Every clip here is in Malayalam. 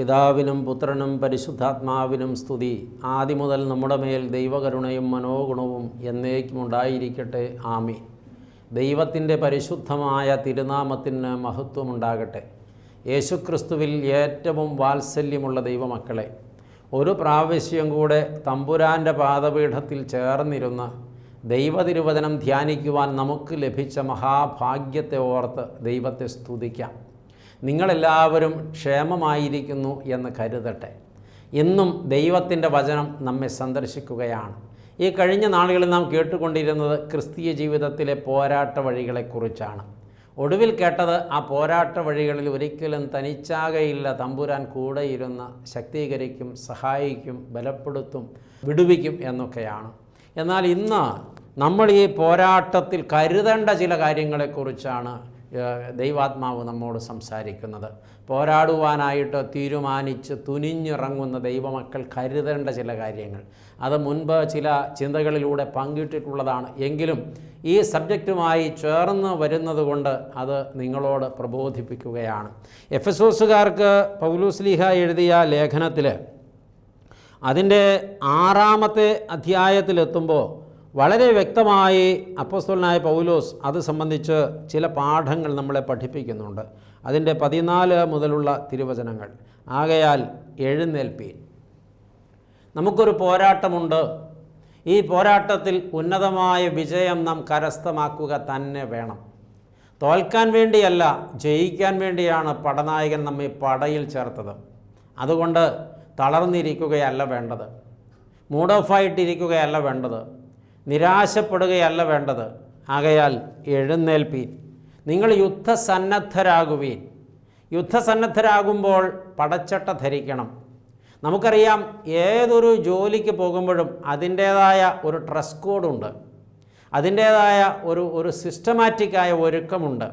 പിതാവിനും പുത്രനും പരിശുദ്ധാത്മാവിനും സ്തുതി. ആദ്യം മുതൽ നമ്മുടെ മേൽ ദൈവകരുണയും മനോഗുണവും എന്നേക്കും ഉണ്ടായിരിക്കട്ടെ. ആമി ദൈവത്തിന്റെ പരിശുദ്ധമായ തിരുനാമത്തിന് മഹത്വമുണ്ടാകട്ടെ. യേശുക്രിസ്തുവിൽ ഏറ്റവും വാത്സല്യമുള്ള ദൈവമക്കളെ ഒരു പ്രാവശ്യം കൂടെ തമ്പുരാന്റെ പാദപീഠത്തിൽ ചേർന്നിരുന്ന ദൈവതിരുവചനം ധ്യാനിക്കുവാൻ നമുക്ക് ലഭിച്ച മഹാഭാഗ്യത്തെ ഓർത്ത് ദൈവത്തെ സ്തുതിക്കാം. നിങ്ങളെല്ലാവരും ക്ഷേമമായിരിക്കുന്നു എന്ന് കരുതട്ടെ. എന്നും ദൈവത്തിന്റെ വചനം നമ്മെ സന്ദർശിക്കുകയാണ്. ഈ കഴിഞ്ഞ നാളുകളിൽ നാം കേട്ടുകൊണ്ടിരുന്നത് ക്രിസ്തീയ ജീവിതത്തിലെ പോരാട്ട വഴികളെക്കുറിച്ചാണ്. ഒടുവിൽ കേട്ടത് ആ പോരാട്ട വഴികളിൽ ഒരിക്കലും തനിച്ചാകയില്ല തമ്പുരാൻ കൂടെ ഇരുന്ന് ശക്തീകരിക്കും സഹായിക്കും ബലപ്പെടുത്തും വിടുവിക്കും എന്നൊക്കെയാണ്. എന്നാൽ ഇന്ന് നമ്മൾ ഈ പോരാട്ടത്തിൽ കരുതേണ്ട ചില കാര്യങ്ങളെക്കുറിച്ചാണ് ദൈവാത്മാവ് നമ്മോട് സംസാരിക്കുന്നത്. പോരാടുവാനായിട്ട് തീരുമാനിച്ച് തുനിഞ്ഞിറങ്ങുന്ന ദൈവമക്കൾ കരുതേണ്ട ചില കാര്യങ്ങൾ. അത് മുൻപ് ചില ചിന്തകളിലൂടെ പങ്കിട്ടിട്ടുള്ളതാണ്. എങ്കിലും ഈ സബ്ജക്റ്റുമായി ചേർന്ന് വരുന്നത് കൊണ്ട് അത് നിങ്ങളോട് പ്രബോധിപ്പിക്കുകയാണ്. എഫ് എസ് ഓസുകാർക്ക് പൗലൂസ്ലിഹ എഴുതിയ ലേഖനത്തിൽ അതിന്റെ ആറാമത്തെ അധ്യായത്തിലെത്തുമ്പോൾ വളരെ വ്യക്തമായി അപ്പസ്തോലനായ പൗലോസ് അത് സംബന്ധിച്ച് ചില പാഠങ്ങൾ നമ്മളെ പഠിപ്പിക്കുന്നുണ്ട്. അതിന്റെ പതിനാല് മുതലുള്ള തിരുവചനങ്ങൾ. ആകയാൽ എഴുന്നേൽപ്പീൻ. നമുക്കൊരു പോരാട്ടമുണ്ട്. ഈ പോരാട്ടത്തിൽ ഉന്നതമായ വിജയം നാം കരസ്ഥമാക്കുക തന്നെ വേണം. തോൽക്കാൻ വേണ്ടിയല്ല ജയിക്കാൻ വേണ്ടിയാണ് പടനായകൻ നമ്മെ പടയിൽ ചേർത്തത്. അതുകൊണ്ട് തളർന്നിരിക്കുകയല്ല വേണ്ടത്. മൂഡ് ഓഫായിട്ടിരിക്കുകയല്ല വേണ്ടത്. നിരാശപ്പെടുകയല്ല വേണ്ടത്. ആകയാൽ എഴുന്നേൽപ്പീൻ. നിങ്ങൾ യുദ്ധസന്നദ്ധരാകുവീൻ. യുദ്ധസന്നദ്ധരാകുമ്പോൾ പടച്ചട്ട ധരിക്കണം. നമുക്കറിയാം ഏതൊരു ജോലിക്ക് പോകുമ്പോഴും അതിന്റേതായ ഒരു ഡ്രസ് കോഡുണ്ട്. അതിന്റേതായ ഒരു ഒരു സിസ്റ്റമാറ്റിക്കായ ഒരുക്കമുണ്ട്.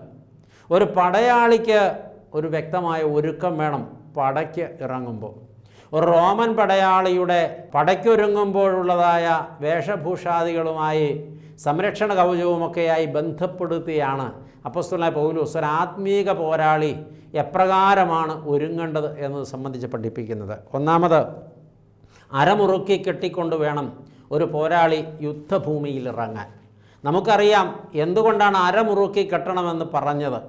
ഒരു പടയാളിക്ക് ഒരു വ്യക്തമായ ഒരുക്കം വേണം പടയ്ക്ക് ഇറങ്ങുമ്പോൾ. ഒരു റോമൻ പടയാളിയുടെ പടയ്ക്കൊരുങ്ങുമ്പോഴുള്ളതായ വേഷഭൂഷാദികളുമായി സംരക്ഷണ കവചവുമൊക്കെയായി ബന്ധപ്പെടുത്തിയാണ് അപ്പസ്തുലായ പൗലൂസ്. ഒരു ആത്മീക പോരാളി എപ്രകാരമാണ് ഒരുങ്ങേണ്ടത് എന്നത് സംബന്ധിച്ച് പഠിപ്പിക്കുന്നത്. ഒന്നാമത് അരമുറുക്കി കെട്ടിക്കൊണ്ട് വേണം ഒരു പോരാളി യുദ്ധഭൂമിയിൽ ഇറങ്ങാൻ. നമുക്കറിയാം എന്തുകൊണ്ടാണ് അരമുറുക്കി കെട്ടണമെന്ന് പറഞ്ഞത്.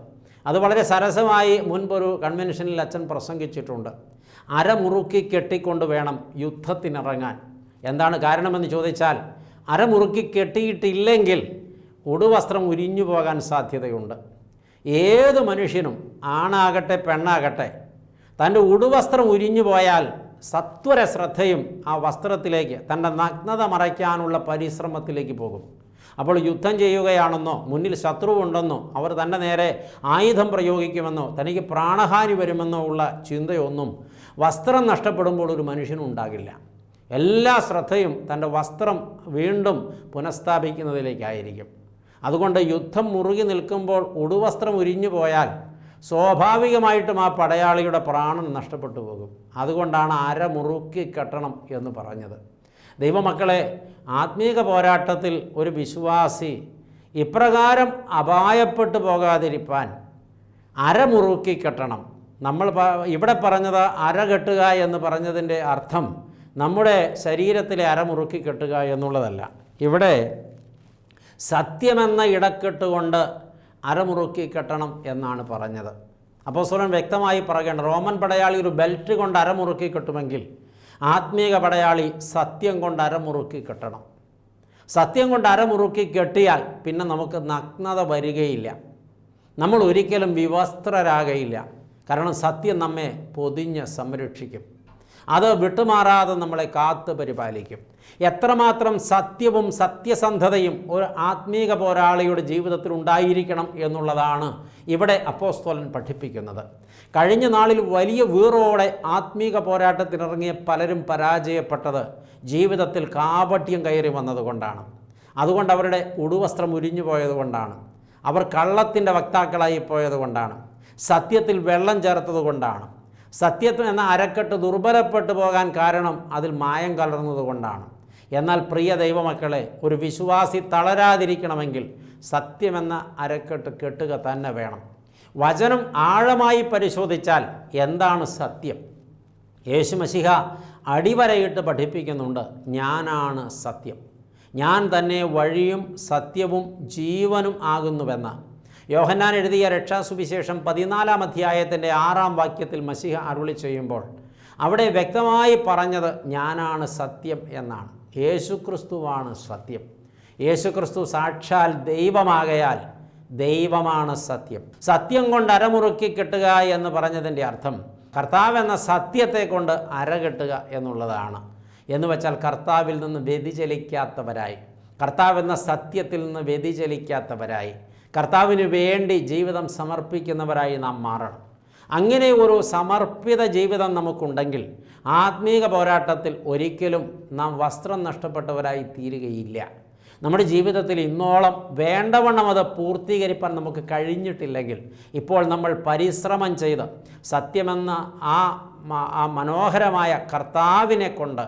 അത് വളരെ സരസമായി മുൻപൊരു കൺവെൻഷനിൽ അച്ഛൻ പ്രസംഗിച്ചിട്ടുണ്ട്. അരമുറുക്കി കെട്ടിക്കൊണ്ട് വേണം യുദ്ധത്തിനിറങ്ങാൻ. എന്താണ് കാരണമെന്ന് ചോദിച്ചാൽ അരമുറുക്കി കെട്ടിയിട്ടില്ലെങ്കിൽ ഉടുവസ്ത്രം ഉരിഞ്ഞു പോകാൻ സാധ്യതയുണ്ട്. ഏത് മനുഷ്യനും ആണാകട്ടെ പെണ്ണാകട്ടെ തന്റെ ഉടുവസ്ത്രം ഉരിഞ്ഞു പോയാൽ സത്വര ശ്രദ്ധയും ആ വസ്ത്രത്തിലേക്ക് തന്റെ നഗ്നത മറയ്ക്കാനുള്ള പരിശ്രമത്തിലേക്ക് പോകും. അപ്പോൾ യുദ്ധം ചെയ്യുകയാണെന്നോ മുന്നിൽ ശത്രുവുണ്ടെന്നോ അവർ തന്റെ നേരെ ആയുധം പ്രയോഗിക്കുമെന്നോ തനിക്ക് പ്രാണഹാനി വരുമെന്നോ ഉള്ള ചിന്തയൊന്നും വസ്ത്രം നഷ്ടപ്പെടുമ്പോൾ ഒരു മനുഷ്യനും ഉണ്ടാകില്ല. എല്ലാ ശ്രദ്ധയും തന്റെ വസ്ത്രം വീണ്ടും പുനഃസ്ഥാപിക്കുന്നതിലേക്കായിരിക്കും. അതുകൊണ്ട് യുദ്ധം മുറുകി നിൽക്കുമ്പോൾ ഉടുവസ്ത്രം ഉരിഞ്ഞു പോയാൽ സ്വാഭാവികമായിട്ടും ആ പടയാളിയുടെ പ്രാണൻ നഷ്ടപ്പെട്ടു പോകും. അതുകൊണ്ടാണ് അര മുറുക്കി കെട്ടണം എന്ന് പറഞ്ഞത്. ദൈവമക്കളെ ആത്മീക പോരാട്ടത്തിൽ ഒരു വിശ്വാസി ഇപ്രകാരം അപായപ്പെട്ടു പോകാതിരിപ്പാൻ അരമുറുക്കി കെട്ടണം. നമ്മൾ ഇവിടെ പറഞ്ഞത് അര കെട്ടുക എന്ന് പറഞ്ഞതിന്റെ അർത്ഥം നമ്മുടെ ശരീരത്തിലെ അരമുറുക്കി കെട്ടുക എന്നുള്ളതല്ല. ഇവിടെ സത്യമെന്ന ഇടക്കെട്ടുകൊണ്ട് അരമുറുക്കി കെട്ടണം എന്നാണ് പറഞ്ഞത്. അപ്പോൾ സ്വലൻ വ്യക്തമായി പറയുകയാണ് റോമൻ പടയാളി ഒരു ബെൽറ്റ് കൊണ്ട് അരമുറുക്കി കെട്ടുമെങ്കിൽ ആത്മീക പടയാളി സത്യം കൊണ്ട് അരമുറുക്കി കെട്ടണം. സത്യം കൊണ്ട് അരമുറുക്കി കെട്ടിയാൽ പിന്നെ നമുക്ക് നഗ്നത വരികയില്ല. നമ്മൾ ഒരിക്കലും വിവസ്ത്രരാകയില്ല. കാരണം സത്യം നമ്മെ പൊതിഞ്ഞ് സംരക്ഷിക്കും. അത് വിട്ടുമാറാതെ നമ്മളെ കാത്തു പരിപാലിക്കും. എത്രമാത്രം സത്യവും സത്യസന്ധതയും ഒരു ആത്മീക പോരാളിയുടെ ജീവിതത്തിൽ ഉണ്ടായിരിക്കണം എന്നുള്ളതാണ് ഇവിടെ അപ്പോസ്തോലൻ പഠിപ്പിക്കുന്നത്. കഴിഞ്ഞ നാളിൽ വലിയ വീറോടെ ആത്മീക പോരാട്ടത്തിനിറങ്ങിയ പലരും പരാജയപ്പെട്ടത് ജീവിതത്തിൽ കാപട്യം കയറി വന്നതുകൊണ്ടാണ്. അതുകൊണ്ട് അവരുടെ ഉടുവസ്ത്രം ഉരിഞ്ഞു പോയതുകൊണ്ടാണ് അവർ കള്ളത്തിന്റെ വക്താക്കളായി പോയതുകൊണ്ടാണ്. സത്യത്തിൽ വെള്ളം ചേർത്തത് കൊണ്ടാണ്. സത്യത്വം എന്ന അരക്കെട്ട് ദുർബലപ്പെട്ടു പോകാൻ കാരണം അതിൽ മായം കലർന്നത് കൊണ്ടാണ്. എന്നാൽ പ്രിയ ദൈവമക്കളെ ഒരു വിശ്വാസി തളരാതിരിക്കണമെങ്കിൽ സത്യമെന്ന അരക്കെട്ട് കെട്ടുക തന്നെ വേണം. വചനം ആഴമായി പരിശോധിച്ചാൽ എന്താണ് സത്യം? യേശു മസിഹ അടിവരയിട്ട് പഠിപ്പിക്കുന്നുണ്ട് ഞാനാണ് സത്യം. ഞാൻ തന്നെ വഴിയും സത്യവും ജീവനും ആകുന്നുവെന്ന് യോഹന്നാൻ എഴുതിയ രക്ഷാസുവിശേഷം പതിനാലാം അധ്യായത്തിന്റെ ആറാം വാക്യത്തിൽ മസിഹ അരുളി ചെയ്യുമ്പോൾ അവിടെ വ്യക്തമായി പറഞ്ഞത് ഞാനാണ് സത്യം എന്നാണ്. യേശുക്രിസ്തുവാണ് സത്യം. യേശുക്രിസ്തു സാക്ഷാൽ ദൈവമാകയാൽ ദൈവമാണ് സത്യം. സത്യം കൊണ്ട് അരമുറുക്കി കെട്ടുക എന്ന് പറഞ്ഞതിന്റെ അർത്ഥം കർത്താവ് എന്ന സത്യത്തെ കൊണ്ട് അര അരകെട്ടുക എന്നുള്ളതാണ്. എന്ന് വെച്ചാൽ കർത്താവിൽ നിന്ന് വ്യതിചലിക്കാത്തവരായി. കർത്താവ് എന്ന സത്യത്തിൽ നിന്ന് വ്യതിചലിക്കാത്തവരായി. കർത്താവിന് വേണ്ടി ജീവിതം സമർപ്പിക്കുന്നവരായി നാം മാറണം. അങ്ങനെ ഒരു സമർപ്പിത ജീവിതം നമുക്കുണ്ടെങ്കിൽ ആത്മീക പോരാട്ടത്തിൽ ഒരിക്കലും നാം വസ്ത്രം നഷ്ടപ്പെട്ടവരായി തീരുകയില്ല. നമ്മുടെ ജീവിതത്തിൽ ഇന്നോളം വേണ്ടവണ്ണം അത് പൂർത്തീകരിപ്പാൻ നമുക്ക് കഴിഞ്ഞിട്ടില്ലെങ്കിൽ ഇപ്പോൾ നമ്മൾ പരിശ്രമം ചെയ്ത് സത്യമെന്ന ആ ആ മനോഹരമായ കർത്താവിനെ കൊണ്ട്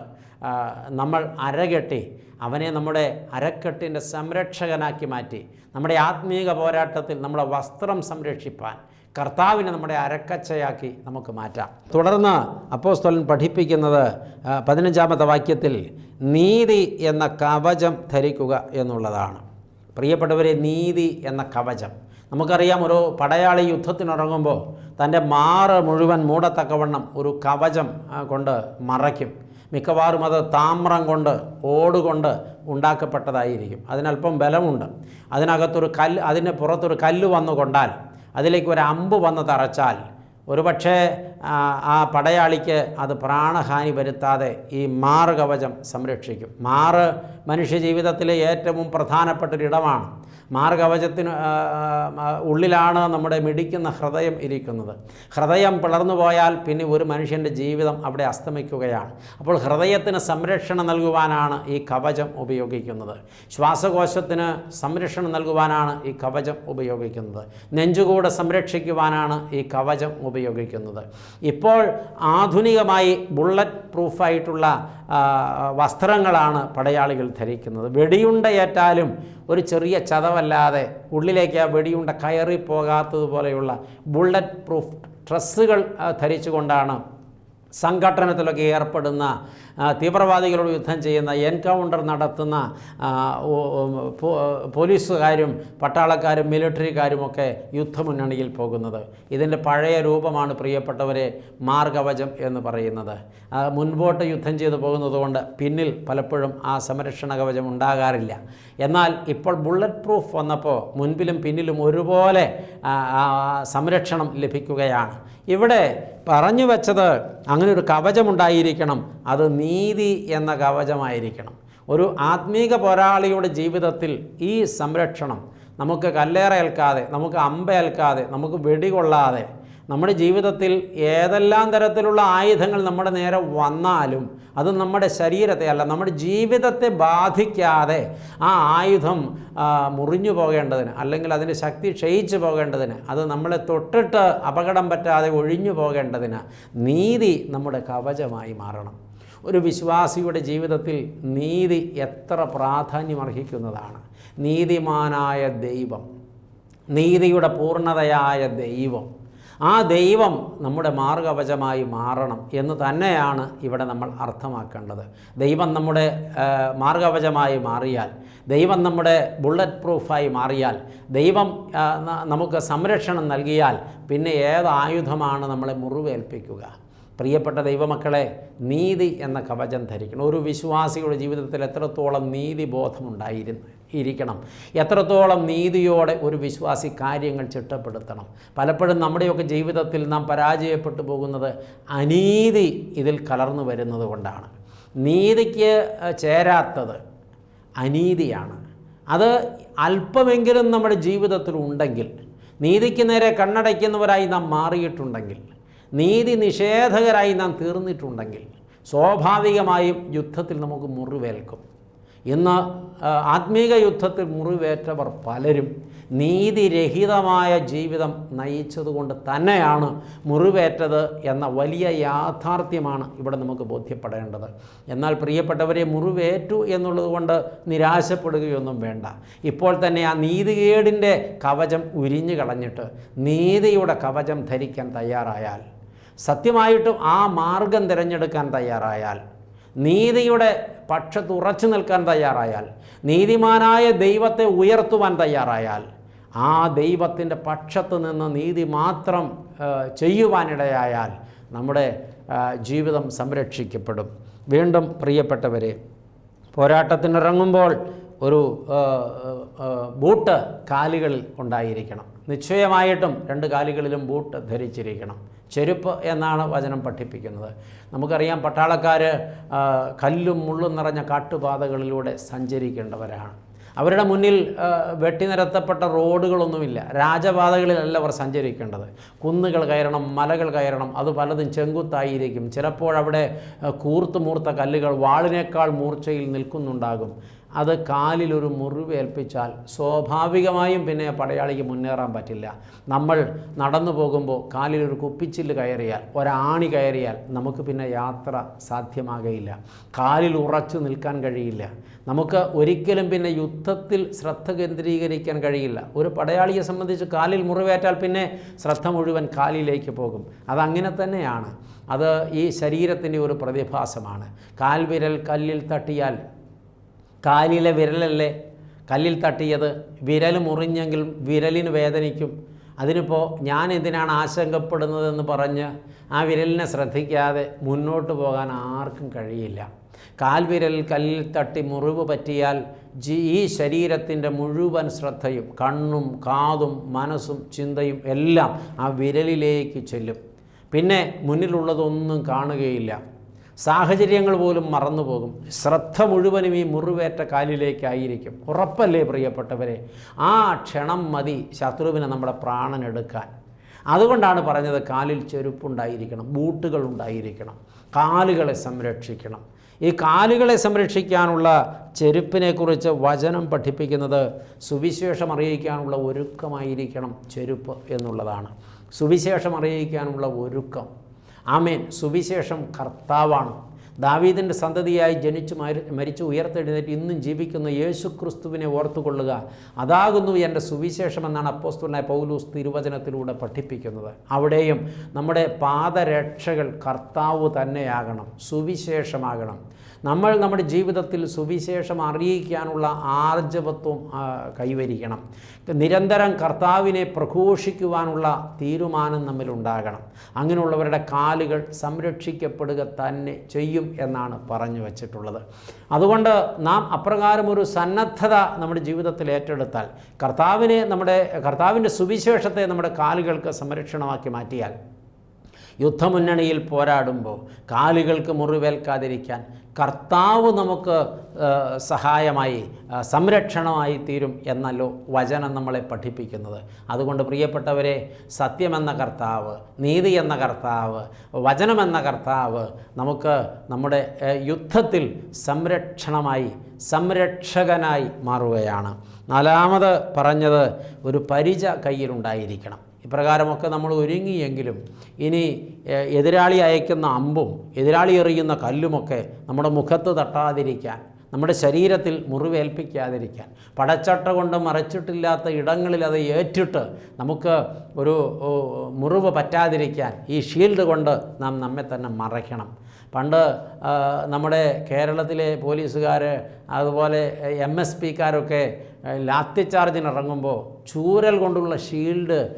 നമ്മൾ അരകെട്ടി അവനെ നമ്മുടെ അരക്കെട്ടിന്റെ സംരക്ഷകനാക്കി മാറ്റി നമ്മുടെ ആത്മീക പോരാട്ടത്തിൽ നമ്മുടെ വസ്ത്രം സംരക്ഷിപ്പാൻ കർത്താവിനെ നമ്മുടെ അരക്കച്ചയാക്കി നമുക്ക് മാറ്റാം. തുടർന്ന് അപ്പോസ്തലൻ പഠിപ്പിക്കുന്നത് പതിനഞ്ചാമത്തെ വാക്യത്തിൽ നീതി എന്ന കവചം ധരിക്കുക എന്നുള്ളതാണ്. പ്രിയപ്പെട്ടവരെ നീതി എന്ന കവചം. നമുക്കറിയാം ഒരു പടയാളി യുദ്ധത്തിനിറങ്ങുമ്പോൾ തന്റെ മാറ് മുഴുവൻ മൂടത്തക്കവണ്ണം ഒരു കവചം കൊണ്ട് മറയ്ക്കും. മിക്കവാറും അത് താമ്രം കൊണ്ട് ഓടുകൊണ്ട് ഉണ്ടാക്കപ്പെട്ടതായിരിക്കും. അതിനല്പം ബലമുണ്ട്. അതിനകത്തൊരു കല്ല് അതിന് പുറത്തൊരു കല്ല് വന്നു കൊണ്ടാൽ അതിലേക്ക് ഒരു അമ്പ് വന്ന് തറച്ചാൽ ഒരുപക്ഷേ ആ, പടയാളിക്ക് അത് പ്രാണഹാനി വരുത്താതെ ഈ മാറ് കവചം സംരക്ഷിക്കും. മാറ് മനുഷ്യ ജീവിതത്തിലെ ഏറ്റവും പ്രധാനപ്പെട്ടൊരിടമാണ്. ആ, ഉള്ളിലാണ് നമ്മുടെ മിടിക്കുന്ന ഹൃദയം ഇരിക്കുന്നത്. ഹൃദയം പിളർന്നു പോയാൽ പിന്നെ ഒരു മനുഷ്യന്റെ ജീവിതം അവിടെ അസ്തമിക്കുകയാണ്. അപ്പോൾ ഹൃദയത്തിന് സംരക്ഷണം നൽകുവാനാണ് ഈ കവചം ഉപയോഗിക്കുന്നത്. ശ്വാസകോശത്തിന് സംരക്ഷണം നൽകുവാനാണ് ഈ കവചം ഉപയോഗിക്കുന്നത്. നെഞ്ചുകൂടെ സംരക്ഷിക്കുവാനാണ് ഈ കവചം ഉപയോഗിക്കുന്നത്. ഇപ്പോൾ ആധുനികമായി ബുള്ളറ്റ് പ്രൂഫായിട്ടുള്ള വസ്ത്രങ്ങളാണ് പടയാളികൾ ധരിക്കുന്നത്. വെടിയുണ്ടയേറ്റാലും ഒരു ചെറിയ ചതവല്ലാതെ ഉള്ളിലേക്ക് ആ വെടിയുണ്ട കയറി പോകാത്തതുപോലെയുള്ള ബുള്ളറ്റ് പ്രൂഫ് ഡ്രസ്സുകൾ ധരിച്ചുകൊണ്ടാണ് സംഘട്ടനത്തിലൊക്കെ ഏർപ്പെടുന്ന തീവ്രവാദികളോട് യുദ്ധം ചെയ്യുന്ന എൻകൗണ്ടർ നടത്തുന്ന പോലീസുകാരും പട്ടാളക്കാരും മിലിറ്ററിക്കാരുമൊക്കെ യുദ്ധമുന്നണിയിൽ പോകുന്നത്. ഇതിന്റെ പഴയ രൂപമാണ് പ്രിയപ്പെട്ടവരെ മാർഗവചം എന്ന് പറയുന്നത്. മുൻപോട്ട് യുദ്ധം ചെയ്തു പോകുന്നതുകൊണ്ട് പിന്നിൽ പലപ്പോഴും ആ സംരക്ഷണ കവചം ഉണ്ടാകാറില്ല. എന്നാൽ ഇപ്പോൾ ബുള്ളറ്റ് പ്രൂഫ് വന്നപ്പോൾ മുൻപിലും പിന്നിലും ഒരുപോലെ സംരക്ഷണം ലഭിക്കുകയാണ്. ഇവിടെ പറഞ്ഞു വെച്ചത് അങ്ങനെ ഒരു കവചമുണ്ടായിരിക്കണം. അത് നീതി എന്ന കവചമായിരിക്കണം. ഒരു ആത്മീക പോരാളിയുടെ ജീവിതത്തിൽ ഈ സംരക്ഷണം നമുക്ക് കല്ലേറേൽക്കാതെ നമുക്ക് അമ്പേൽക്കാതെ നമുക്ക് വെടികൊള്ളാതെ നമ്മുടെ ജീവിതത്തിൽ ഏതെല്ലാം തരത്തിലുള്ള ആയുധങ്ങൾ നമ്മുടെ നേരെ വന്നാലും അത് നമ്മുടെ ശരീരത്തെ അല്ല നമ്മുടെ ജീവിതത്തെ ബാധിക്കാതെ ആ ആയുധം മുറിഞ്ഞു പോകേണ്ടതിന് അല്ലെങ്കിൽ അതിന്റെ ശക്തി ക്ഷയിച്ചു പോകേണ്ടതിന് അത് നമ്മളെ തൊട്ടിട്ട് അപകടം പറ്റാതെ ഒഴിഞ്ഞു പോകേണ്ടതിന് നീതി നമ്മുടെ കവചമായി മാറണം. ഒരു വിശ്വാസിയുടെ ജീവിതത്തിൽ നീതി എത്ര പ്രാധാന്യമർഹിക്കുന്നതാണ്? നീതിമാനായ ദൈവം നീതിയുടെ പൂർണതയായ ദൈവം ആ ദൈവം നമ്മുടെ മാർഗവചമായി മാറണം എന്ന് തന്നെയാണ് ഇവിടെ നമ്മൾ അർത്ഥമാക്കേണ്ടത്. ദൈവം നമ്മുടെ മാർഗവചമായി മാറിയാൽ ദൈവം നമ്മുടെ ബുള്ളറ്റ് പ്രൂഫായി മാറിയാൽ ദൈവം നമുക്ക് സംരക്ഷണം നൽകിയാൽ പിന്നെ ഏത് ആയുധമാണ് നമ്മളെ മുറിവേൽപ്പിക്കുക? പ്രിയപ്പെട്ട ദൈവമക്കളെ നീതി എന്ന കവചം ധരിക്കണം. ഒരു വിശ്വാസിയുടെ ജീവിതത്തിൽ എത്രത്തോളം നീതിബോധമുണ്ടായിരുന്നു? ഇരിക്കണം. എത്രത്തോളം നീതിയോടെ ഒരു വിശ്വാസി കാര്യങ്ങൾ ചിട്ടപ്പെടുത്തണം. പലപ്പോഴും നമ്മുടെയൊക്കെ ജീവിതത്തിൽ നാം പരാജയപ്പെട്ടു പോകുന്നത് അനീതി ഇതിൽ കലർന്നു വരുന്നത് കൊണ്ടാണ്. നീതിക്ക് ചേരാത്തത് അനീതിയാണ്. അത് അല്പമെങ്കിലും നമ്മുടെ ജീവിതത്തിൽ ഉണ്ടെങ്കിൽ നീതിക്ക് നേരെ കണ്ണടയ്ക്കുന്നവരായി നാം മാറിയിട്ടുണ്ടെങ്കിൽ നീതി നിഷേധകരായി നാം തീർന്നിട്ടുണ്ടെങ്കിൽ സ്വാഭാവികമായും യുദ്ധത്തിൽ നമുക്ക് മുറിവേൽക്കും. ഇന്ന് ആത്മീക യുദ്ധത്തിൽ മുറിവേറ്റവർ പലരും നീതിരഹിതമായ ജീവിതം നയിച്ചതുകൊണ്ട് തന്നെയാണ് മുറിവേറ്റത് എന്ന വലിയ യാഥാർത്ഥ്യമാണ് ഇവിടെ നമുക്ക് ബോധ്യപ്പെടേണ്ടത്. എന്നാൽ പ്രിയപ്പെട്ടവരെ മുറിവേറ്റു എന്നുള്ളതുകൊണ്ട് നിരാശപ്പെടുകയൊന്നും വേണ്ട. ഇപ്പോൾ തന്നെ ആ നീതികേടിന്റെ കവചം ഉരിഞ്ഞു കളഞ്ഞിട്ട് നീതിയുടെ കവചം ധരിക്കാൻ തയ്യാറായാൽ സത്യമായിട്ടും ആ മാർഗം തിരഞ്ഞെടുക്കാൻ തയ്യാറായാൽ നീതിയുടെ പക്ഷത്ത് ഉറച്ചു നിൽക്കാൻ തയ്യാറായാൽ നീതിമാനായ ദൈവത്തെ ഉയർത്തുവാൻ തയ്യാറായാൽ ആ ദൈവത്തിന്റെ പക്ഷത്ത് നിന്ന് നീതി മാത്രം ചെയ്യുവാനിടയായാൽ നമ്മുടെ ജീവിതം സംരക്ഷിക്കപ്പെടും. വീണ്ടും പ്രിയപ്പെട്ടവരെ പോരാട്ടത്തിനിറങ്ങുമ്പോൾ ഒരു ബൂട്ട് കാലുകളിൽ ഉണ്ടായിരിക്കണം. നിശ്ചയമായിട്ടും രണ്ട് കാലുകളിലും ബൂട്ട് ധരിച്ചിരിക്കണം. ചെരുപ്പ് എന്നാണ് വചനം പഠിപ്പിക്കുന്നത്. നമുക്കറിയാം പട്ടാളക്കാർ കല്ലും മുള്ളും നിറഞ്ഞ കാട്ടുപാതകളിലൂടെ സഞ്ചരിക്കേണ്ടവരാണ്. അവരുടെ മുന്നിൽ വെട്ടി വെട്ടിനിരത്തപ്പെട്ട റോഡുകളൊന്നുമില്ല. രാജപാതകളിലല്ല അവർ സഞ്ചരിക്കേണ്ടത്. കുന്നുകൾ കയറണം മലകൾ കയറണം അത് പലതും ചെങ്കുത്തായിരിക്കും. ചിലപ്പോൾ അവിടെ മൂർത്ത കല്ലുകൾ വാളിനേക്കാൾ മൂർച്ചയിൽ നിൽക്കുന്നുണ്ടാകും. അത് കാലിലൊരു മുറിവേൽപ്പിച്ചാൽ സ്വാഭാവികമായും പിന്നെ പടയാളിക്ക് മുന്നേറാൻ പറ്റില്ല. നമ്മൾ നടന്നു പോകുമ്പോൾ കാലിലൊരു കുപ്പിച്ചില്ല് കയറിയാൽ ഒരാണി കയറിയാൽ നമുക്ക് പിന്നെ യാത്ര സാധ്യമാകയില്ല. കാലിൽ ഉറച്ചു നിൽക്കാൻ കഴിയില്ല. നമുക്ക് ഒരിക്കലും പിന്നെ യുദ്ധത്തിൽ ശ്രദ്ധ കേന്ദ്രീകരിക്കാൻ കഴിയില്ല. ഒരു പടയാളിയെ സംബന്ധിച്ച് കാലിൽ മുറിവേറ്റാൽ പിന്നെ ശ്രദ്ധ മുഴുവൻ കാലിലേക്ക് പോകും. അതങ്ങനെ തന്നെയാണ്. അത് ഈ ശരീരത്തിന്റെ ഒരു പ്രതിഭാസമാണ്. കാൽവിരൽ കല്ലിൽ തട്ടിയാൽ കാലിലെ വിരലല്ലേ? കല്ലിൽ തട്ടിയത് വിരൽ മുറിഞ്ഞെങ്കിലും വിരലിന് വേദനിക്കും. അതിനിപ്പോൾ ഞാൻ എന്തിനാണ് ആശങ്കപ്പെടുന്നതെന്ന് പറഞ്ഞ് ആ വിരലിനെ ശ്രദ്ധിക്കാതെ മുന്നോട്ട് പോകാൻ ആർക്കും കഴിയില്ല. കാൽവിരൽ കല്ലിൽ തട്ടി മുറിവ് പറ്റിയാൽ ജി ഈ ശരീരത്തിന്റെ മുഴുവൻ ശ്രദ്ധയും കണ്ണും കാതും മനസ്സും ചിന്തയും എല്ലാം ആ വിരലിലേക്ക് ചെല്ലും. പിന്നെ മുന്നിലുള്ളതൊന്നും കാണുകയില്ല. സാഹചര്യങ്ങൾ പോലും മറന്നുപോകും. ശ്രദ്ധ മുഴുവനും ഈ മുറിവേറ്റ കാലിലേക്കായിരിക്കും. ഉറപ്പല്ലേ പ്രിയപ്പെട്ടവരെ? ആ ക്ഷണം മതി ശത്രുവിനെ നമ്മുടെ പ്രാണനെടുക്കാൻ അതുകൊണ്ടാണ് പറഞ്ഞത് കാലിൽ ചെരുപ്പുണ്ടായിരിക്കണം ബൂട്ടുകൾ ഉണ്ടായിരിക്കണം കാലുകളെ സംരക്ഷിക്കണം. ഈ കാലുകളെ സംരക്ഷിക്കാനുള്ള ചെരുപ്പിനെക്കുറിച്ച് വചനം പഠിപ്പിക്കുന്നത് സുവിശേഷം അറിയിക്കാനുള്ള ഒരുക്കമായിരിക്കണം ചെരുപ്പ് എന്നുള്ളതാണ്. സുവിശേഷം അറിയിക്കാനുള്ള ഒരുക്കം. ആമേൻ. സുവിശേഷം കർത്താവാണ്. ദാവീദിന്റെ സന്തതിയായി ജനിച്ചു മരി മരിച്ചു ഉയർത്തെഴുന്നേറ്റ് ഇന്നും ജീവിക്കുന്ന യേശു ക്രിസ്തുവിനെ ഓർത്തുകൊള്ളുക. അതാകുന്നു എന്റെ സുവിശേഷം എന്നാണ് അപ്പോസ്തുലനായ പൗലൂസ് തിരുവചനത്തിലൂടെ പഠിപ്പിക്കുന്നത്. അവിടെയും നമ്മുടെ പാദരക്ഷകൾ കർത്താവ് തന്നെയാകണം. സുവിശേഷമാകണം. നമ്മൾ നമ്മുടെ ജീവിതത്തിൽ സുവിശേഷം അറിയിക്കാനുള്ള ആർജവത്വം കൈവരിക്കണം. നിരന്തരം കർത്താവിനെ പ്രഘോഷിക്കുവാനുള്ള തീരുമാനം നമ്മിലുണ്ടാകണം. അങ്ങനെയുള്ളവരുടെ കാലുകൾ സംരക്ഷിക്കപ്പെടുക തന്നെ ചെയ്യും എന്നാണ് പറഞ്ഞു വച്ചിട്ടുള്ളത്. അതുകൊണ്ട് നാം അപ്രകാരം ഒരു സന്നദ്ധത നമ്മുടെ ജീവിതത്തിൽ ഏറ്റെടുത്താൽ കർത്താവിനെ നമ്മുടെ കർത്താവിന്റെ സുവിശേഷത്തെ നമ്മുടെ കാലുകൾക്ക് സംരക്ഷണമാക്കി മാറ്റിയാൽ യുദ്ധമുന്നണിയിൽ പോരാടുമ്പോൾ കാലുകൾക്ക് മുറിവേൽക്കാതിരിക്കാൻ കർത്താവ് നമുക്ക് സഹായമായി സംരക്ഷണമായി തീരും എന്നല്ലോ വചനം നമ്മളെ പഠിപ്പിക്കുന്നത്. അതുകൊണ്ട് പ്രിയപ്പെട്ടവരെ സത്യമെന്ന കർത്താവ് നീതി എന്ന കർത്താവ് വചനമെന്ന കർത്താവ് നമുക്ക് നമ്മുടെ യുദ്ധത്തിൽ സംരക്ഷണമായി സംരക്ഷകനായി മാറുകയാണ്. നാലാമത് പറഞ്ഞത് ഒരു പരിച കയ്യിലുണ്ടായിരിക്കണം. ഇപ്രകാരമൊക്കെ നമ്മൾ ഒരുങ്ങിയെങ്കിലും ഇനി എതിരാളി അയക്കുന്ന അമ്പും എതിരാളി എറിയുന്ന കല്ലുമൊക്കെ നമ്മുടെ മുഖത്ത് തട്ടാതിരിക്കാൻ നമ്മുടെ ശരീരത്തിൽ മുറിവേൽപ്പിക്കാതിരിക്കാൻ പടച്ചട്ട കൊണ്ട് മറച്ചിട്ടില്ലാത്ത ഇടങ്ങളിൽ അത് ഏറ്റിട്ട് നമുക്ക് ഒരു മുറിവ് പറ്റാതിരിക്കാൻ ഈ ഷീൽഡ് കൊണ്ട് നാം നമ്മെ തന്നെ മറയ്ക്കണം. പണ്ട് നമ്മുടെ കേരളത്തിലെ പോലീസുകാർ അതുപോലെ എം എസ് പിക്കാരൊക്കെ ലാത്തി ചാർജിന് ഇറങ്ങുമ്പോൾ ചൂരൽ കൊണ്ടുള്ള ഷീൽഡ്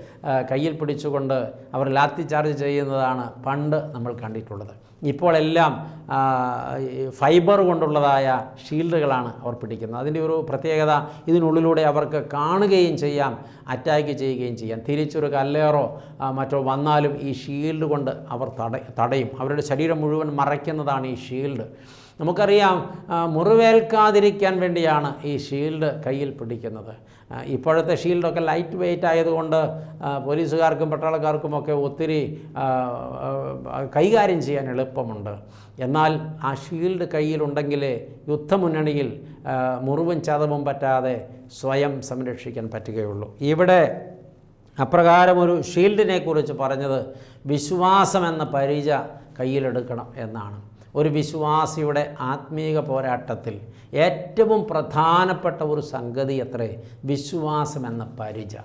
കയ്യിൽ പിടിച്ചുകൊണ്ട് അവർ ലാത്തി ചാർജ് ചെയ്യുന്നതാണ് പണ്ട് നമ്മൾ കണ്ടിട്ടുള്ളത്. ഇപ്പോഴെല്ലാം ഫൈബർ കൊണ്ടുള്ളതായ ഷീൽഡുകളാണ് അവർ പിടിക്കുന്നത്. അതിന്റെ ഒരു പ്രത്യേകത ഇതിനുള്ളിലൂടെ അവർക്ക് കാണുകയും ചെയ്യാം അറ്റാക്ക് ചെയ്യുകയും ചെയ്യാം. തിരിച്ചൊരു കല്ലേറോ മറ്റോ വന്നാലും ഈ ഷീൽഡ് കൊണ്ട് അവർ തട തടയും. അവരുടെ ശരീരം മുഴുവൻ മറയ്ക്കുന്നതാണ് ഈ ഷീൽഡ് നമുക്കറിയാം മുറിവേൽക്കാതിരിക്കാൻ വേണ്ടിയാണ് ഈ ഷീൽഡ് കയ്യിൽ പിടിക്കുന്നത്. ഇപ്പോഴത്തെ ഷീൽഡൊക്കെ ലൈറ്റ് വെയിറ്റ് ആയതുകൊണ്ട് പോലീസുകാർക്കും പട്ടാളക്കാർക്കും ഒക്കെ ഒത്തിരി കൈകാര്യം ചെയ്യാൻ എളുപ്പമുണ്ട്. എന്നാൽ ആ ഷീൽഡ് കയ്യിലുണ്ടെങ്കിലേ യുദ്ധമുന്നണിയിൽ മുറിവും ചതവും പറ്റാതെ സ്വയം സംരക്ഷിക്കാൻ പറ്റുകയുള്ളൂ. ഇവിടെ അപ്രകാരം ഒരു ഷീൽഡിനെ കുറിച്ച് പറഞ്ഞത് വിശ്വാസം എന്ന പരിച കയ്യിലെടുക്കണം എന്നാണ്. ഒരു വിശ്വാസിയുടെ ആത്മീക പോരാട്ടത്തിൽ ഏറ്റവും പ്രധാനപ്പെട്ട ഒരു സംഗതി അത്രേ വിശ്വാസം എന്ന പരിച.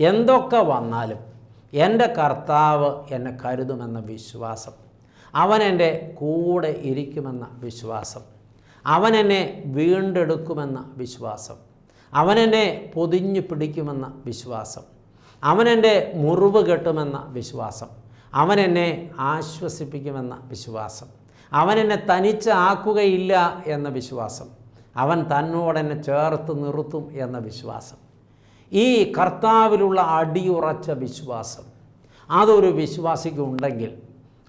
എന്തൊക്കെ വന്നാലും എന്റെ കർത്താവ് എന്നെ കരുതുമെന്ന വിശ്വാസം. അവൻ എന്റെ കൂടെ ഇരിക്കുമെന്ന വിശ്വാസം. അവൻ എന്നെ വീണ്ടെടുക്കുമെന്ന വിശ്വാസം. അവൻ എന്നെ പൊതിഞ്ഞു പിടിക്കുമെന്ന വിശ്വാസം. അവൻ എന്റെ മുറിവ് കെട്ടുമെന്ന വിശ്വാസം. അവൻ എന്നെ ആശ്വസിപ്പിക്കുമെന്ന വിശ്വാസം. അവൻ എന്നെ തനിച്ചാക്കുകയില്ല എന്ന വിശ്വാസം. അവൻ തന്നോടെന്നെ ചേർത്ത് നിർത്തും എന്ന വിശ്വാസം. ഈ കർത്താവിലുള്ള അടിയുറച്ച വിശ്വാസം. അതൊരു വിശ്വാസിക്ക് ഉണ്ടെങ്കിൽ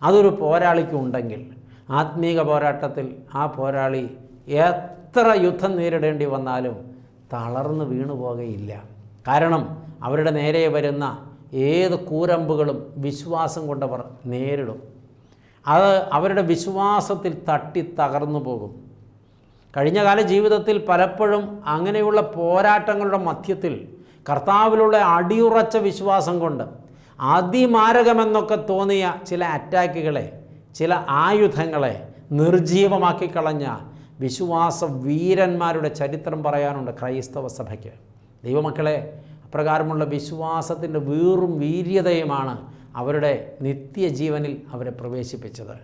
അതൊരു പോരാളിക്ക് ഉണ്ടെങ്കിൽ ആത്മീക പോരാട്ടത്തിൽ ആ പോരാളി എത്ര യുദ്ധം നേരിടേണ്ടി വന്നാലും തളർന്നു വീണു പോകുകയില്ല കാരണം അവരുടെ നേരെ വരുന്ന ഏത് കൂരമ്പുകളും വിശ്വാസം കൊണ്ടവർ നേരിടും. അത് അവരുടെ വിശ്വാസത്തിൽ തട്ടി തകർന്നു പോകും. കഴിഞ്ഞ കാല ജീവിതത്തിൽ പലപ്പോഴും അങ്ങനെയുള്ള പോരാട്ടങ്ങളുടെ മധ്യത്തിൽ കർത്താവിലുള്ള അടിയുറച്ച വിശ്വാസം കൊണ്ട് അതിമാരകമെന്നൊക്കെ തോന്നിയ ചില അറ്റാക്കുകളെ ചില ആയുധങ്ങളെ നിർജീവമാക്കി കളഞ്ഞ വിശ്വാസ വീരന്മാരുടെ ചരിത്രം പറയാനുണ്ട് ക്രൈസ്തവ സഭയ്ക്ക്. ദൈവമക്കളെ അപ്രകാരമുള്ള വിശ്വാസത്തിന്റെ വീറും വീര്യതയുമാണ് അവരുടെ നിത്യജീവനിൽ അവരെ പ്രവേശിപ്പിച്ചത്.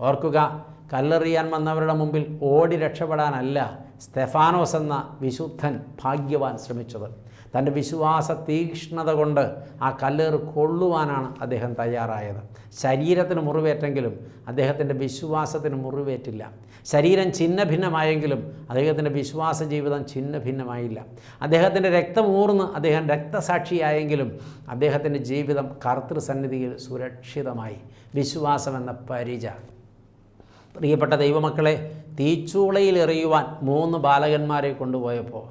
ഓർക്കുക കല്ലെറിയാൻ വന്നവരുടെ മുമ്പിൽ ഓടി രക്ഷപ്പെടാനല്ല സ്തെഫാനോസ് എന്ന വിശുദ്ധൻ ഭാഗ്യവാൻ ശ്രമിച്ചത്. തന്റെ വിശ്വാസ തീക്ഷ്ണത കൊണ്ട് ആ കല്ലേറ് കൊള്ളുവാനാണ് അദ്ദേഹം തയ്യാറായത്. ശരീരത്തിന് മുറിവേറ്റെങ്കിലും അദ്ദേഹത്തിന്റെ വിശ്വാസത്തിന് മുറിവേറ്റില്ല. ശരീരം ഛിന്ന ഭിന്നമായെങ്കിലും അദ്ദേഹത്തിന്റെ വിശ്വാസ ജീവിതം ഛിന്ന ഭിന്നമായില്ല അദ്ദേഹത്തിന്റെ രക്തമൂർന്ന് അദ്ദേഹം രക്തസാക്ഷിയായെങ്കിലും അദ്ദേഹത്തിന്റെ ജീവിതം കർത്തൃസന്നിധിയിൽ സുരക്ഷിതമായി. വിശ്വാസം എന്ന പരിച. പ്രിയപ്പെട്ട ദൈവമക്കളെ തീച്ചൂളയിൽ എറിയുവാൻ മൂന്ന് ബാലകന്മാരെ കൊണ്ടുപോയപ്പോൾ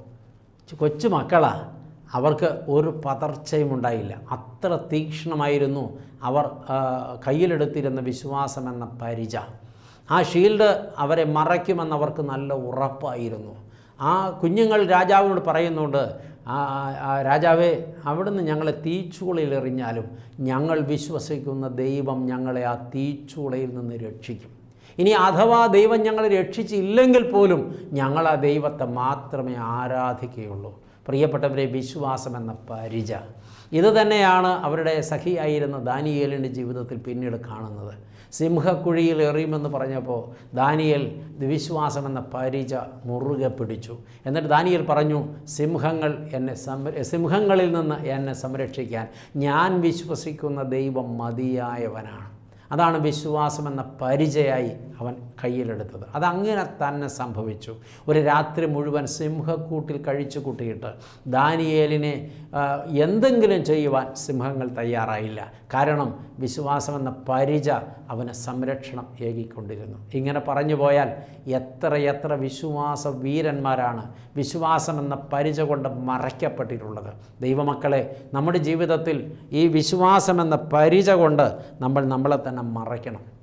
കൊച്ചു മക്കളാ അവർക്ക് ഒരു പതർച്ചയും ഉണ്ടായില്ല അത്ര തീക്ഷ്ണമായിരുന്നു അവർ കയ്യിലെടുത്തിരുന്ന വിശ്വാസമെന്ന പരിച. ആ ഷീൽഡ് അവരെ മറയ്ക്കുമെന്നവർക്ക് നല്ല ഉറപ്പായിരുന്നു. ആ കുഞ്ഞുങ്ങൾ രാജാവിനോട് പറയുന്നുണ്ട് രാജാവേ അവിടുന്ന് ഞങ്ങളെ തീച്ചൂളയിൽ എറിഞ്ഞാലും ഞങ്ങൾ വിശ്വസിക്കുന്ന ദൈവം ഞങ്ങളെ ആ തീച്ചൂളയിൽ നിന്ന് രക്ഷിക്കും. ഇനി അഥവാ ദൈവം ഞങ്ങളെ രക്ഷിച്ചില്ലെങ്കിൽ പോലും ഞങ്ങൾ ആ ദൈവത്തെ മാത്രമേ ആരാധിക്കുകയുള്ളൂ. പ്രിയപ്പെട്ടവരെ വിശ്വാസം എന്ന പരിച. ഇത് തന്നെയാണ് അവരുടെ സഖിയായിരുന്ന ദാനിയേലിന്റെ ജീവിതത്തിൽ പിന്നീട് കാണുന്നത്. സിംഹക്കുഴിയിൽ എറിയുമെന്ന് പറഞ്ഞപ്പോൾ ദാനിയൽ വിശ്വാസം എന്ന പരിച മുറുകെ പിടിച്ചു. എന്നിട്ട് ദാനിയൽ പറഞ്ഞു സിംഹങ്ങൾ എന്നെ സംര സിംഹങ്ങളിൽ നിന്ന് എന്നെ സംരക്ഷിക്കാൻ ഞാൻ വിശ്വസിക്കുന്ന ദൈവം മതിയായവനാണ്. അതാണ് വിശ്വാസം എന്ന പരിചയായി അവൻ കയ്യിലെടുത്തത്. അതങ്ങനെ തന്നെ സംഭവിച്ചു. ഒരു രാത്രി മുഴുവൻ സിംഹക്കൂട്ടിൽ കഴിച്ചു കൂട്ടിയിട്ട് ദാനിയേലിനെ എന്തെങ്കിലും ചെയ്യുവാൻ സിംഹങ്ങൾ തയ്യാറായില്ല. കാരണം വിശ്വാസമെന്ന പരിച അവന് സംരക്ഷണം ഏകിക്കൊണ്ടിരുന്നു. ഇങ്ങനെ പറഞ്ഞു പോയാൽ എത്ര എത്ര വിശ്വാസ വീരന്മാരാണ് വിശ്വാസമെന്ന പരിച കൊണ്ട് മറയ്ക്കപ്പെട്ടിട്ടുള്ളത്. ദൈവമക്കളെ നമ്മുടെ ജീവിതത്തിൽ ഈ വിശ്വാസമെന്ന പരിച കൊണ്ട് നമ്മൾ നമ്മളെ തന്നെ മറയ്ക്കണം.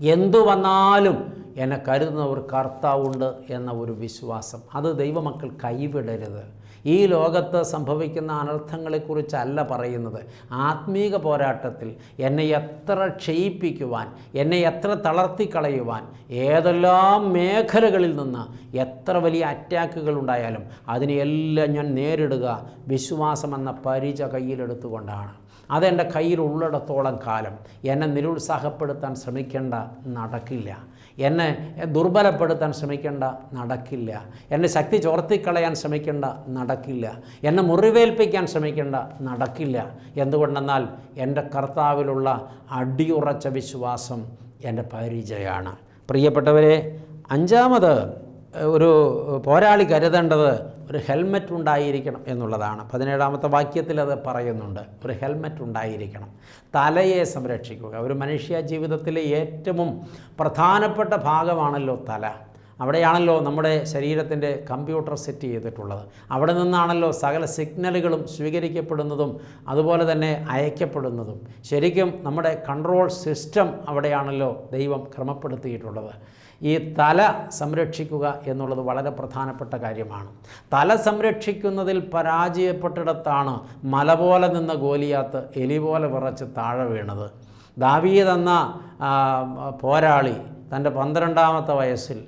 എന്തു വന്നാലും എന്നെ കരുതുന്ന ഒരു കർത്താവുണ്ട് എന്ന ഒരു വിശ്വാസം. അത് ദൈവമക്കൾ കൈവിടരുത്. ഈ ലോകത്ത് സംഭവിക്കുന്ന അനർത്ഥങ്ങളെക്കുറിച്ചല്ല പറയുന്നത്. ആത്മീക പോരാട്ടത്തിൽ എന്നെ എത്ര ക്ഷയിപ്പിക്കുവാൻ എന്നെ എത്ര തളർത്തിക്കളയുവാൻ ഏതെല്ലാം മേഖലകളിൽ നിന്ന് എത്ര വലിയ അറ്റാക്കുകൾ ഉണ്ടായാലും അതിനെയെല്ലാം ഞാൻ നേരിടുക വിശ്വാസമെന്ന പരിച കയ്യിലെടുത്തുകൊണ്ടാണ്. അതെന്റെ കയ്യിൽ ഉള്ളിടത്തോളം കാലം. എന്നെ നിരുത്സാഹപ്പെടുത്താൻ ശ്രമിക്കേണ്ട നടക്കില്ല. എന്നെ ദുർബലപ്പെടുത്താൻ ശ്രമിക്കേണ്ട നടക്കില്ല. എന്നെ ശക്തി ചോർത്തിക്കളയാൻ ശ്രമിക്കേണ്ട നടക്കില്ല. എന്നെ മുറിവേൽപ്പിക്കാൻ ശ്രമിക്കേണ്ട നടക്കില്ല. എന്തുകൊണ്ടെന്നാൽ എന്റെ കർത്താവിലുള്ള അടിയുറച്ച വിശ്വാസം എന്റെ പരിചയമാണ്. പ്രിയപ്പെട്ടവരെ അഞ്ചാമത് ഒരു പോരാളി കരുതേണ്ടത് ഒരു ഹെൽമറ്റ് ഉണ്ടായിരിക്കണം എന്നുള്ളതാണ്. പതിനേഴാമത്തെ വാക്യത്തിൽ അത് പറയുന്നുണ്ട്. ഒരു ഹെൽമറ്റ് ഉണ്ടായിരിക്കണം. തലയെ സംരക്ഷിക്കുക. ഒരു മനുഷ്യ ജീവിതത്തിലെ ഏറ്റവും പ്രധാനപ്പെട്ട ഭാഗമാണല്ലോ തല. അവിടെയാണല്ലോ നമ്മുടെ ശരീരത്തിന്റെ കമ്പ്യൂട്ടർ സെറ്റ് ചെയ്തിട്ടുള്ളത്. അവിടെ നിന്നാണല്ലോ സകല സിഗ്നലുകളും സ്വീകരിക്കപ്പെടുന്നതും അതുപോലെ തന്നെ അയക്കപ്പെടുന്നതും. ശരിക്കും നമ്മുടെ കൺട്രോൾ സിസ്റ്റം അവിടെയാണല്ലോ ദൈവം ക്രമപ്പെടുത്തിയിട്ടുള്ളത്. ഈ തല സംരക്ഷിക്കുക എന്നുള്ളത് വളരെ പ്രധാനപ്പെട്ട കാര്യമാണ്. തല സംരക്ഷിക്കുന്നതിൽ പരാജയപ്പെട്ടിടത്താണ് മല പോലെ നിന്ന ഗോലിയാത്ത് എലി പോലെ വിറച്ച് താഴെ വീണത്. ദാവീദ് എന്ന പോരാളി തന്റെ പന്ത്രണ്ടാമത്തെ വയസ്സിൽ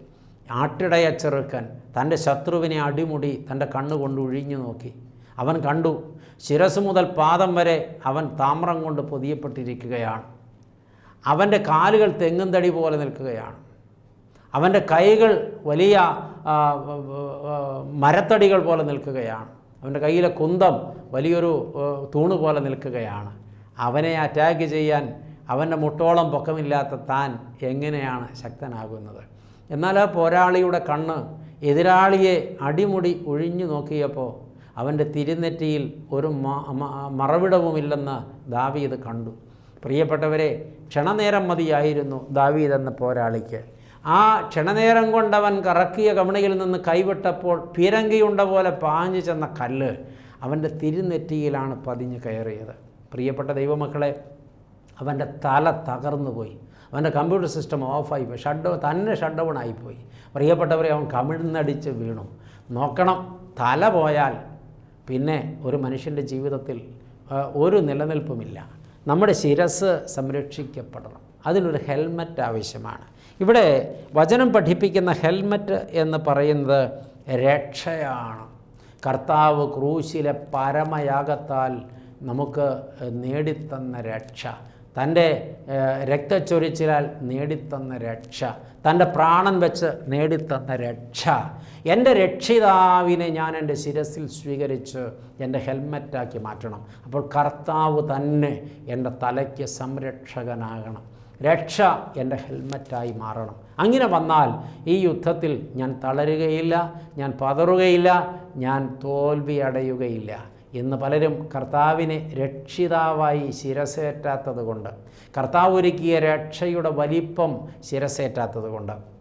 ആട്ടിടയ ചെറുക്കൻ തന്റെ ശത്രുവിനെ അടിമുടി തന്റെ കണ്ണുകൊണ്ട് ഒഴിഞ്ഞു നോക്കി. അവൻ കണ്ടു ശിരസ് മുതൽ പാദം വരെ അവൻ താമ്രം കൊണ്ട് പൊതിയപ്പെട്ടിരിക്കുകയാണ്. അവന്റെ കാലുകൾ തെങ്ങും തടി പോലെ നിൽക്കുകയാണ്. അവന്റെ കൈകൾ വലിയ മരത്തടികൾ പോലെ നിൽക്കുകയാണ്. അവന്റെ കയ്യിലെ കുന്തം വലിയൊരു തൂണ് പോലെ നിൽക്കുകയാണ്. അവനെ അറ്റാക്ക് ചെയ്യാൻ അവന്റെ മുട്ടോളം പൊക്കമില്ലാത്ത താൻ എങ്ങനെയാണ് ശക്തനാകുന്നത്? എന്നാൽ ആ പോരാളിയുടെ കണ്ണ് എതിരാളിയെ അടിമുടി ഒഴിഞ്ഞു നോക്കിയപ്പോൾ അവന്റെ തിരുനെറ്റിയിൽ ഒരു മറവിടവുമില്ലെന്ന് ദാവീദ് കണ്ടു. പ്രിയപ്പെട്ടവരെ ക്ഷണനേരം മതിയായിരുന്നു ദാവീദ് എന്ന പോരാളിക്ക്. ആ ക്ഷണനേരം കൊണ്ടവൻ കറക്കിയ കമണിയിൽ നിന്ന് കൈവിട്ടപ്പോൾ പീരങ്കിയുണ്ട പോലെ പാഞ്ഞു ചെന്ന കല്ല് അവന്റെ തിരുനെറ്റിയിലാണ് പതിഞ്ഞു കയറിയത്. പ്രിയപ്പെട്ട ദൈവമക്കളെ അവന്റെ തല തകർന്നു പോയി. അവന്റെ കമ്പ്യൂട്ടർ സിസ്റ്റം ഓഫായി പോയി. ഷട്ട് തന്നെ ഷട്ട് ഡൗൺ ആയിപ്പോയി പ്രിയപ്പെട്ടവരെ അവൻ കമിഴ്ന്നടിച്ച് വീണു. നോക്കണം തല പോയാൽ പിന്നെ ഒരു മനുഷ്യന്റെ ജീവിതത്തിൽ ഒരു നിലനിൽപ്പുമില്ല. നമ്മുടെ ശിരസ് സംരക്ഷിക്കപ്പെടണം. അതിനൊരു ഹെൽമറ്റ് ആവശ്യമാണ്. ഇവിടെ വചനം പഠിപ്പിക്കുന്ന ഹെൽമറ്റ് എന്ന് പറയുന്നത് രക്ഷയാണ്. കർത്താവ് ക്രൂശിലെ പരമയാഗത്താൽ നമുക്ക് നേടിത്തന്ന രക്ഷ. തന്റെ രക്തച്ചൊരിച്ചിലാൽ നേടിത്തന്ന രക്ഷ. തന്റെ പ്രാണൻ വെച്ച് നേടിത്തന്ന രക്ഷ. എന്റെ രക്ഷിതാവിനെ ഞാൻ എന്റെ ശിരസിൽ സ്വീകരിച്ച് എന്റെ ഹെൽമറ്റാക്കി മാറ്റണം. അപ്പോൾ കർത്താവ് തന്നെ എന്റെ തലയ്ക്ക് സംരക്ഷകനാകണം. രക്ഷ എന്റെ ഹെൽമറ്റായി മാറണം. അങ്ങനെ വന്നാൽ ഈ യുദ്ധത്തിൽ ഞാൻ തളരുകയില്ല ഞാൻ പതറുകയില്ല ഞാൻ തോൽവി അടയുകയില്ല ഇന്ന് പലരും കർത്താവിനെ രക്ഷിതാവായി ശിരസേറ്റാത്തത് കൊണ്ട് കർത്താവ് ഒരുക്കിയ രക്ഷയുടെ വലിപ്പം ശിരസേറ്റാത്തത് കൊണ്ട്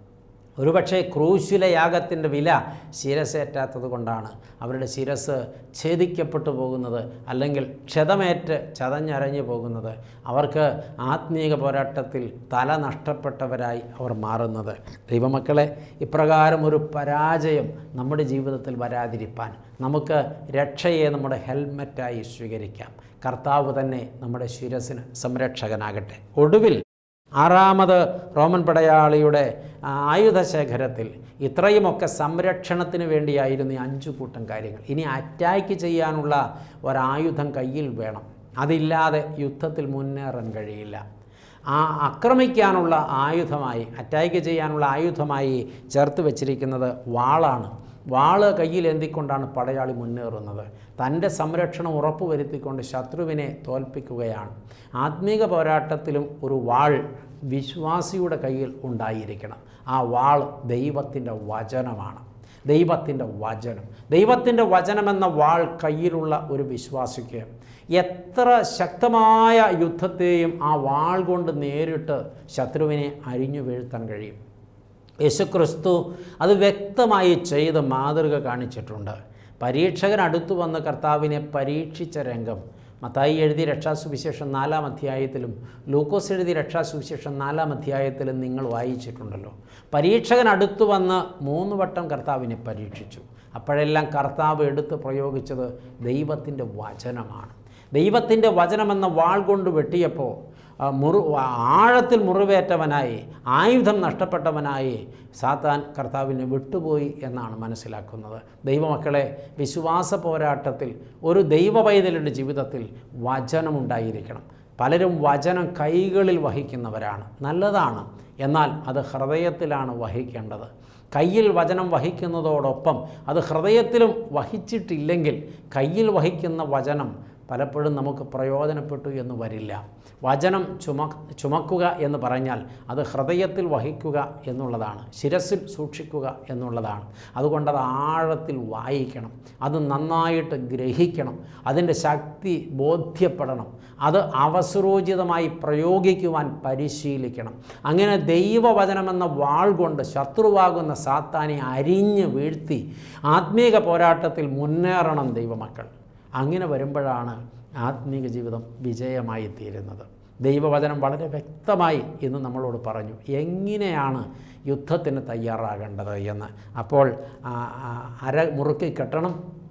ഒരുപക്ഷെ ക്രൂശിലെ യാഗത്തിന്റെ വില ശിരസേറ്റാത്തത് കൊണ്ടാണ് അവരുടെ ശിരസ് ഛേദിക്കപ്പെട്ടു പോകുന്നത് അല്ലെങ്കിൽ ക്ഷതമേറ്റ് ചതഞ്ഞരഞ്ഞു പോകുന്നത്. അവർക്ക് ആത്മീയ പോരാട്ടത്തിൽ തല നഷ്ടപ്പെട്ടവരായി അവർ മാറുന്നത്. ദൈവമക്കളെ ഇപ്രകാരം ഒരു പരാജയം നമ്മുടെ ജീവിതത്തിൽ വരാതിരിപ്പാൻ നമുക്ക് രക്ഷയെ നമ്മുടെ ഹെൽമറ്റായി സ്വീകരിക്കാം. കർത്താവ് തന്നെ നമ്മുടെ ശിരസിന് സംരക്ഷകനാകട്ടെ. ഒടുവിൽ ആറാമത് റോമൻ പടയാളിയുടെ ആയുധ ആയുധശേഖരത്തിൽ ഇത്രയുമൊക്കെ സംരക്ഷണത്തിന് വേണ്ടിയായിരുന്നു അഞ്ചു കൂട്ടം കാര്യങ്ങൾ. ഇനി അറ്റാക്ക് ചെയ്യാനുള്ള ഒരായുധം കയ്യിൽ വേണം. അതില്ലാതെ യുദ്ധത്തിൽ മുന്നേറാൻ കഴിയില്ല. ആ ആക്രമിക്കാനുള്ള ആയുധമായി അറ്റാക്ക് ചെയ്യാനുള്ള ആയുധമായി ചേർത്ത് വച്ചിരിക്കുന്നത് വാളാണ്. വാൾ കയ്യിലേന്തിക്കൊണ്ടാണ് പടയാളി മുന്നേറുന്നത്? തന്റെ സംരക്ഷണം ഉറപ്പുവരുത്തിക്കൊണ്ട് ശത്രുവിനെ തോൽപ്പിക്കുകയാണ്. ആത്മീക പോരാട്ടത്തിലും ഒരു വാൾ വിശ്വാസിയുടെ കയ്യിൽ ഉണ്ടായിരിക്കണം. ആ വാൾ ദൈവത്തിന്റെ വചനമാണ്. ദൈവത്തിന്റെ വചനം. ദൈവത്തിന്റെ വചനമെന്ന വാൾ കയ്യിലുള്ള ഒരു വിശ്വാസിക്ക് എത്ര ശക്തമായ യുദ്ധത്തെയും ആ വാൾ കൊണ്ട് നേരിട്ട് ശത്രുവിനെ അരിഞ്ഞു വീഴ്ത്താൻ കഴിയും. യേശുക്രിസ്തു അത് വ്യക്തമായി ചെയ്ത് മാതൃക കാണിച്ചിട്ടുണ്ട്. പരീക്ഷകൻ അടുത്തു വന്ന് കർത്താവിനെ പരീക്ഷിച്ച രംഗം. മത്തായി എഴുതി രക്ഷാസുവിശേഷം നാലാം അധ്യായത്തിലും ലൂക്കോസ് എഴുതി രക്ഷാസുവിശേഷം നാലാം അധ്യായത്തിലും നിങ്ങൾ വായിച്ചിട്ടുണ്ടല്ലോ. പരീക്ഷകൻ അടുത്തു വന്ന് മൂന്ന് വട്ടം കർത്താവിനെ പരീക്ഷിച്ചു. അപ്പോഴെല്ലാം കർത്താവ് എടുത്ത് പ്രയോഗിച്ചത് ദൈവത്തിന്റെ വചനമാണ്. ദൈവത്തിന്റെ വചനമെന്ന വാൾ കൊണ്ട് വെട്ടിയപ്പോൾ മുറു ആഴത്തിൽ മുറിവേറ്റവനായി ആയുധം നഷ്ടപ്പെട്ടവനായി സാത്താൻ കർത്താവിനെ വിട്ടുപോയി എന്നാണ് മനസ്സിലാക്കുന്നത്. ദൈവമക്കളെ വിശ്വാസ പോരാട്ടത്തിൽ ഒരു ദൈവ പൈതലിന്റെ ജീവിതത്തിൽ വചനമുണ്ടായിരിക്കണം. പലരും വചനം കൈകളിൽ വഹിക്കുന്നവരാണ്. നല്ലതാണ്. എന്നാൽ അത് ഹൃദയത്തിലാണ് വഹിക്കേണ്ടത്. കയ്യിൽ വചനം വഹിക്കുന്നതോടൊപ്പം അത് ഹൃദയത്തിലും വഹിച്ചിട്ടില്ലെങ്കിൽ കയ്യിൽ വഹിക്കുന്ന വചനം പലപ്പോഴും നമുക്ക് പ്രയോജനപ്പെട്ടു എന്ന് വരില്ല. വചനം ചുമ ചുമക്കുക എന്ന് പറഞ്ഞാൽ അത് ഹൃദയത്തിൽ വഹിക്കുക എന്നുള്ളതാണ് ശിരസിൽ സൂക്ഷിക്കുക എന്നുള്ളതാണ്. അതുകൊണ്ട് അത് ആഴത്തിൽ വായിക്കണം അത് നന്നായിട്ട് ഗ്രഹിക്കണം അതിന്റെ ശക്തി ബോധ്യപ്പെടണം അത് അവസരോചിതമായി പ്രയോഗിക്കുവാൻ പരിശീലിക്കണം. അങ്ങനെ ദൈവവചനമെന്ന വാൾ കൊണ്ട് ശത്രുവാകുന്ന സാത്താനെ അരിഞ്ഞ് വീഴ്ത്തി ആത്മീക പോരാട്ടത്തിൽ മുന്നേറണം ദൈവമക്കൾ. അങ്ങനെ വരുമ്പോഴാണ് ആത്മീക ജീവിതം വിജയമായി തീരുന്നത്. ദൈവവചനം വളരെ വ്യക്തമായി ഇന്ന് നമ്മളോട് പറഞ്ഞു എങ്ങനെയാണ് യുദ്ധത്തിന് തയ്യാറാകേണ്ടത്? എന്ന്. അപ്പോൾ അര മുറുക്കി കെട്ടണം.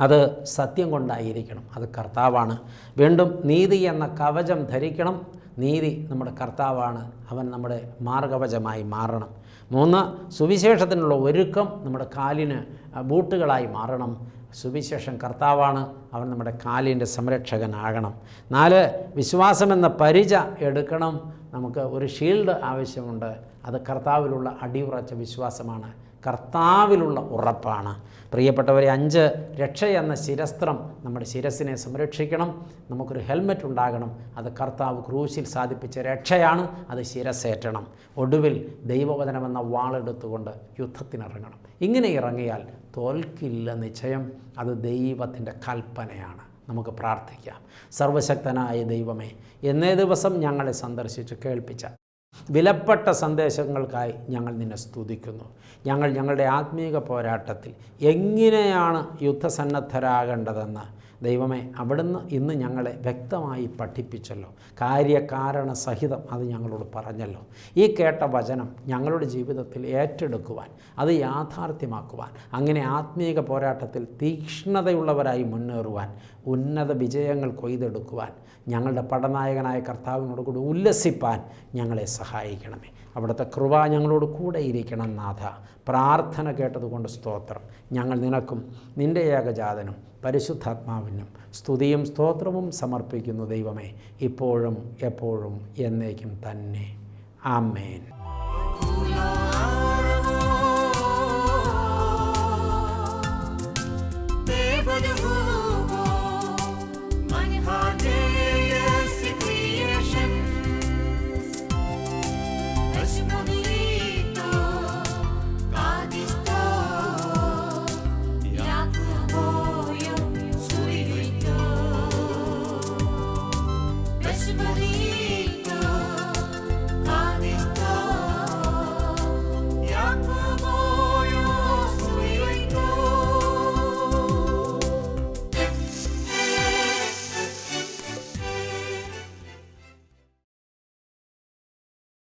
അത് സത്യം കൊണ്ടായിരിക്കണം. അത് കർത്താവാണ്. വീണ്ടും നീതി എന്ന കവചം ധരിക്കണം. നീതി നമ്മുടെ കർത്താവാണ്. അവൻ നമ്മുടെ മാർഗവചമായി മാറണം. മൂന്ന് സുവിശേഷത്തിനുള്ള ഒരുക്കം നമ്മുടെ കാലിന് ബൂട്ടുകളായി മാറണം. സുവിശേഷം കർത്താവാണ് അവൻ നമ്മുടെ കാലിന്റെ സംരക്ഷകനാകണം. നാല് വിശ്വാസമെന്ന പരിച എടുക്കണം. നമുക്ക് ഒരു ഷീൽഡ് ആവശ്യമുണ്ട്. അത് കർത്താവിലുള്ള അടിയുറച്ച വിശ്വാസമാണ്. കർത്താവിലുള്ള ഉറപ്പാണ്. പ്രിയപ്പെട്ടവരെ അഞ്ച് രക്ഷ എന്ന ശിരസ്ത്രം നമ്മുടെ ശിരസിനെ സംരക്ഷിക്കണം. നമുക്കൊരു ഹെൽമറ്റ് ഉണ്ടാകണം. അത് കർത്താവ് ക്രൂശിൽ സാധിപ്പിച്ച രക്ഷയാണ്. അത് ശിരസേറ്റണം ഒടുവിൽ ദൈവവചനമെന്ന വാളെടുത്തുകൊണ്ട് യുദ്ധത്തിനിറങ്ങണം. ഇങ്ങനെ ഇറങ്ങിയാൽ തോൽക്കില്ല നിശ്ചയം. അത് ദൈവത്തിന്റെ കൽപ്പനയാണ്. നമുക്ക് പ്രാർത്ഥിക്കാം. സർവശക്തനായ ദൈവമേ എന്നേ ദിവസം ഞങ്ങളെ സന്ദർശിച്ച് കേൾപ്പിച്ച വിലപ്പെട്ട സന്ദേശങ്ങൾക്കായി ഞങ്ങൾ നിന്നെ സ്തുതിക്കുന്നു. ഞങ്ങൾ ഞങ്ങളുടെ ആത്മീക പോരാട്ടത്തിൽ എങ്ങനെയാണ് യുദ്ധസന്നദ്ധരാകേണ്ടതെന്ന് ദൈവമേ അവിടുന്ന് ഇന്ന് ഞങ്ങളെ വ്യക്തമായി പഠിപ്പിച്ചല്ലോ. കാര്യകാരണ സഹിതം അത് ഞങ്ങളോട് പറഞ്ഞല്ലോ. ഈ കേട്ട വചനം ഞങ്ങളുടെ ജീവിതത്തിൽ ഏറ്റെടുക്കുവാൻ അത് യാഥാർത്ഥ്യമാക്കുവാൻ അങ്ങനെ ആത്മീക പോരാട്ടത്തിൽ തീക്ഷ്ണതയുള്ളവരായി മുന്നേറുവാൻ ഉന്നത വിജയങ്ങൾ കൊയ്തെടുക്കുവാൻ ഞങ്ങളുടെ പടനായകനായ കർത്താവിനോട് കൂടി ഉല്ലസിപ്പാൻ ഞങ്ങളെ സഹായിക്കണമേ. അവിടുത്തെ കൃപ ഞങ്ങളോട് കൂടെ ഇരിക്കണം നാഥ. പ്രാർത്ഥന കേട്ടതുകൊണ്ട് സ്തോത്രം. ഞങ്ങൾ നിനക്കും നിന്റെ ഏകജാതനും പരിശുദ്ധാത്മാവിനും സ്തുതിയും സ്തോത്രവും സമർപ്പിക്കുന്നു ദൈവമേ. ഇപ്പോഴും എപ്പോഴും എന്നേക്കും തന്നെ. ആമേൻ. But